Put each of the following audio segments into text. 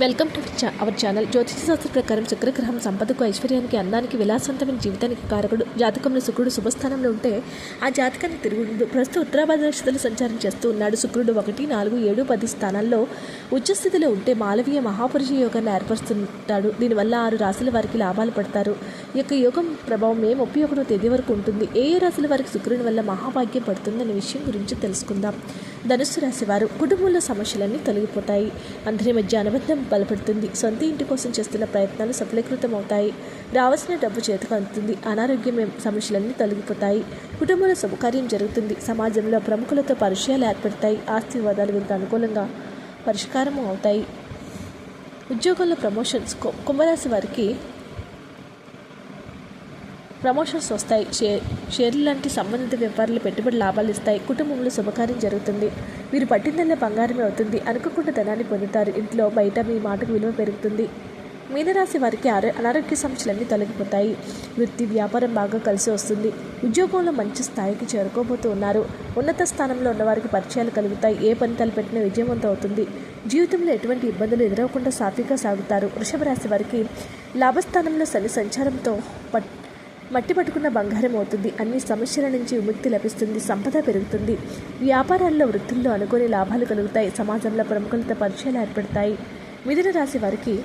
Welcome to our channel. జ్యోతిష శాస్త్ర ప్రకారం శుక్రగ్రహం సంపదకు ఐశ్వర్యానికి అందానికి విలాసవంతమైన జీవితానికి కారకుడు జాతకంలో శుక్రుడు శుభస్థానంలో ఉంటే ఆ జాతకాన్ని తిరుగుండు ప్రస్తుతం ఉత్తరాభాద నక్షత్రాలు సంచారం చేస్తూ ఉన్నాడు శుక్రుడు. ఒకటి నాలుగు ఏడు పది స్థానాల్లో ఉచ్చస్థితిలో ఉంటే మాలవీయ మహాపురుష యోగాన్ని ఏర్పరుస్తుంటాడు. దీనివల్ల ఆరు రాశుల వారికి లాభాలు పడతారు. యొక్క యోగం ప్రభావం మే ముప్పై ఒకటో తేదీ వరకు ఉంటుంది. ఏ ఏ రాశుల వారికి శుక్రుని వల్ల మహాభాగ్యం పడుతుందనే విషయం గురించి తెలుసుకుందాం. ధనుస్సు రాశి వారు కుటుంబంలో సమస్యలన్నీ తొలగిపోతాయి. అందరి మధ్య అనుబంధం బలపడుతుంది. సొంత ఇంటి కోసం చేస్తున్న ప్రయత్నాలు సఫలీకృతం అవుతాయి రావాల్సిన డబ్బు చేతికి అందుతుంది. అనారోగ్యం సమస్యలన్నీ తొలగిపోతాయి. కుటుంబంలో శుభకార్యం జరుగుతుంది. సమాజంలో ప్రముఖులతో పరిచయాలు ఏర్పడతాయి. ఆస్తి వివాదాలు వీరికి అనుకూలంగా పరిష్కారం అవుతాయి ఉద్యోగంలో ప్రమోషన్స్ కు- కుంభరాశి వారికి ప్రమోషన్స్ వస్తాయి. షేర్ షేర్లు లాంటి సంబంధిత వ్యాపారాలు పెట్టుబడి లాభాలు ఇస్తాయి. కుటుంబంలో శుభకార్యం జరుగుతుంది. మీరు పట్టిందల్లా బంగారమే అవుతుంది. అనుకోకుండా ధనాన్ని పొందుతారు. ఇంట్లో బయట మీ మాటకు విలువ పెరుగుతుంది. మీనరాశి వారికి ఆరో అనారోగ్య సమస్యలన్నీ తొలగిపోతాయి. వృత్తి వ్యాపారం బాగా కలిసి వస్తుంది. ఉద్యోగంలో మంచి స్థాయికి చేరుకోబోతూ ఉన్నారు. ఉన్నత స్థానంలో ఉన్నవారికి పరిచయాలు కలుగుతాయి. ఏ పని తలపెట్టినా విజయవంతం అవుతుంది. జీవితంలో ఎటువంటి ఇబ్బందులు ఎదురవకుండా సాఫీగా సాగుతారు. వృషభ రాశి వారికి లాభస్థానంలో శని సంచారంతో పట్ మట్టి పట్టుకున్న బంగారం అవుతుంది. అన్ని సమస్యల నుంచి విముక్తి లభిస్తుంది. సంపద పెరుగుతుంది. వ్యాపారాల్లో వృత్తుల్లో అనుకోని లాభాలు కలుగుతాయి. సమాజంలో ప్రముఖులతో పరిచయాలు ఏర్పడతాయి. మిథున రాశి వారికి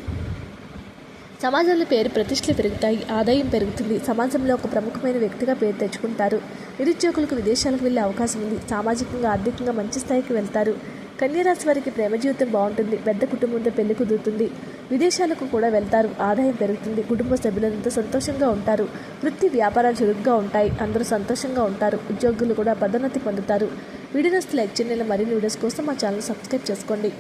సమాజంలో పేరు ప్రతిష్టలు పెరుగుతాయి. ఆదాయం పెరుగుతుంది. సమాజంలో ఒక ప్రముఖమైన వ్యక్తిగా పేరు తెచ్చుకుంటారు. నిరుద్యోగులకు విదేశాలకు వెళ్ళే అవకాశం ఉంది. సామాజికంగా ఆర్థికంగా మంచి స్థాయికి వెళ్తారు. కన్యరాశి వారికి ప్రేమ జీవితం బాగుంటుంది. పెద్ద కుటుంబంతో పెళ్ళి కుదురుతుంది. విదేశాలకు కూడా వెళ్తారు. ఆదాయం పెరుగుతుంది. కుటుంబ సభ్యులంతా సంతోషంగా ఉంటారు. వృత్తి వ్యాపారాలు చురుగ్గా ఉంటాయి. అందరూ సంతోషంగా ఉంటారు. ఉద్యోగులు కూడా పదోన్నతి పొందుతారు. వీడియోస్ లైక్ చేయండి. మరిన్ని వీడియోస్ కోసం మా ఛానల్ సబ్స్క్రైబ్ చేసుకోండి.